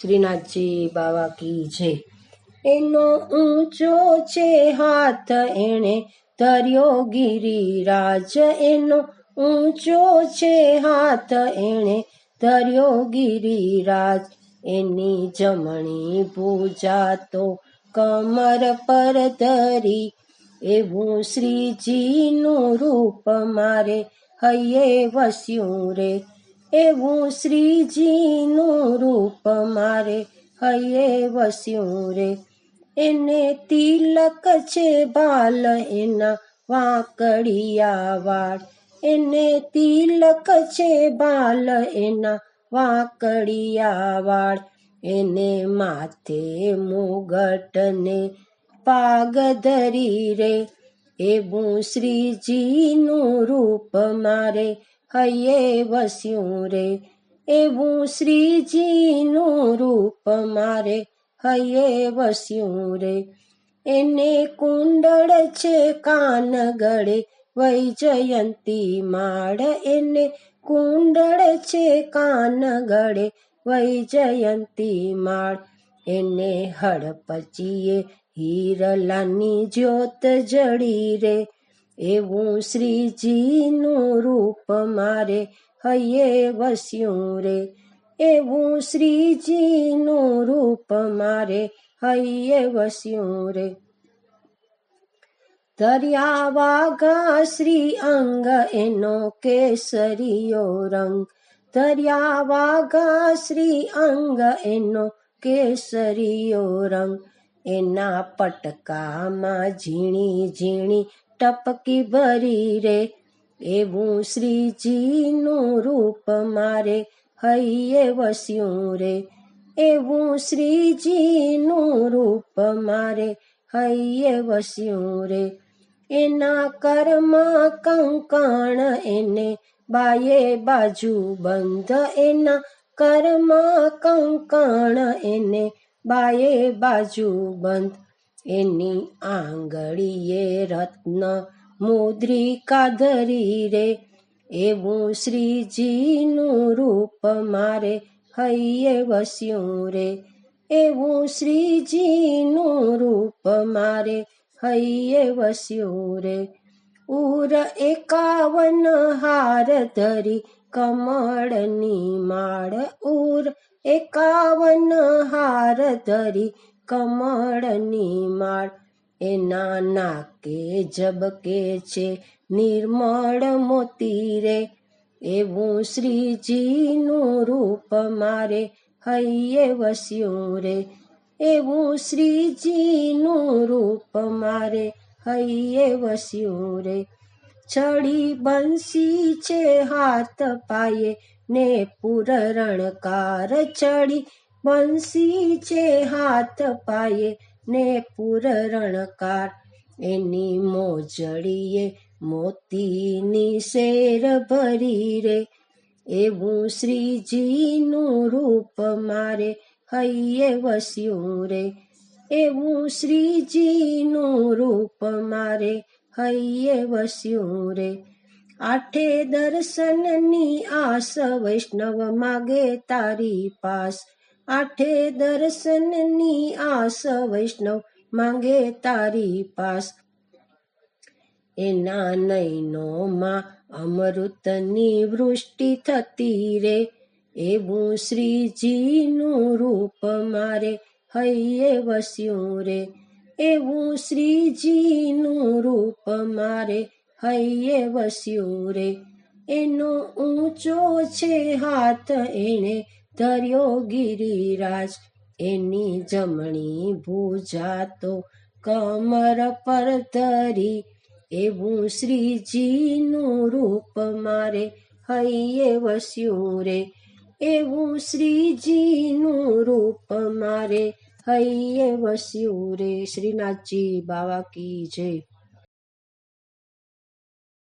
શ્રીનાથજી બાવા કી છે. એનો ઊંચો છે હાથ એણે ધર્યો ગિરિરાજ. એનો ઊંચો છે હાથ એણે ધર્યો ગિરિરાજ. એની જમણી પૂજા તો કમર પર ધરી. એવું શ્રીજીનું રૂપ મારે હૈયે વસ્યું રે. એવું શ્રીજીનું રૂપ મારે, હૈયે વસ્યું રે. એને તિલક છે બાલ, એના વાંકડિયા વાળ. એને તિલક છે બાલ, એના વાંકડિયા વાળ. એને માથે મુગટને પાગ ધરી રે. એવું શ્રીજીનું રૂપ મારે હૈયે વસ્યું રે, એવું શ્રીજીનું રૂપ મારે. હૈયે વસ્યું રે, એને કુંડળ છે કાન ગળે વૈજયંતી માળ એને કુંડળ છે કાન ગળે વૈજયંતી માળ એને હડપચીએ હીરલાની જ્યોત જડી રે. એવું શ્રીજીનું રૂપ મારે હૈયે વસ્યું રે. એવું શ્રીજીનું રૂપ મારે હૈયે વસ્યું રે. ધર્યા વાઘા શ્રી અંગ એનો કેસરીયો રંગ. ધર્યા વાઘા શ્રી અંગ એનો કેસરીયો રંગ. એના પટકામાં ઝીણી ઝીણી ટપકી ભરી રે. એવું શ્રીજીનું રૂપ મારે હૈયે વસ્યું રે. એવું શ્રીજીનું રૂપ મારે હૈયે વસ્યું રે. એના કર્મ કંકણ એને બાયે બાજુ બંધ. એના કર્મા કંકણ એને બાયે બાજુ બંધ. એની આંગળીએ રત્ન મુદ્રિકા ધરી રે. એવું શ્રીજીનું રૂપ મારે હૈયે વસ્યું રે. એવું શ્રીજીનું રૂપ મારે હૈયે વસ્યું રે. ઉર એકાવન હાર ધરી કમળની માળ. ઉર એકાવન હાર ધરી કમળની માળ એના નાકે ઝબકે છે, નિર્મળ મોતી રે. એવું શ્રીજીનું રૂપ મારે હૈયે વસ્યું રે. એવું શ્રીજીનું રૂપ મારે હૈયે વસ્યું રે. છડી બંસી છે હાથ પાયે, ને પુરણકાર છડી બંસી છે હાથ પાયે ને પુરણકાર એની મોજડીએ મોતીની શેર ભરી રે. એવું શ્રીજીનું રૂપ મારે હૈયે વસ્યું રે. એવું શ્રીજીનું રૂપ મારે હૈયે વસ્યું રે. આઠે દર્શનની આસ વૈષ્ણવ માગે તારી પાસ આઠે દર્શનની આસ વૈષ્ણવ માંગે તારી પાસ. એના નયનોમાં અમૃતની વૃષ્ટિ થતી રે, એવું શ્રીજીનું રૂપ મારે હૈયે વસ્યું રે. એવું શ્રીજીનું રૂપ મારે હૈયે વસ્યું રે. એનો ઊંચો છે હાથ એણે ધર્યો ગિરિરાજ, એની જમણી ભૂજા તો કમર પર ધરી, એવું શ્રીજીનું રૂપ મારે હૈયે વસ્યું રે. એવું શ્રીજીનું રૂપ મારે હૈયે વસ્યું રે. શ્રીનાથજી બાવા કી જય.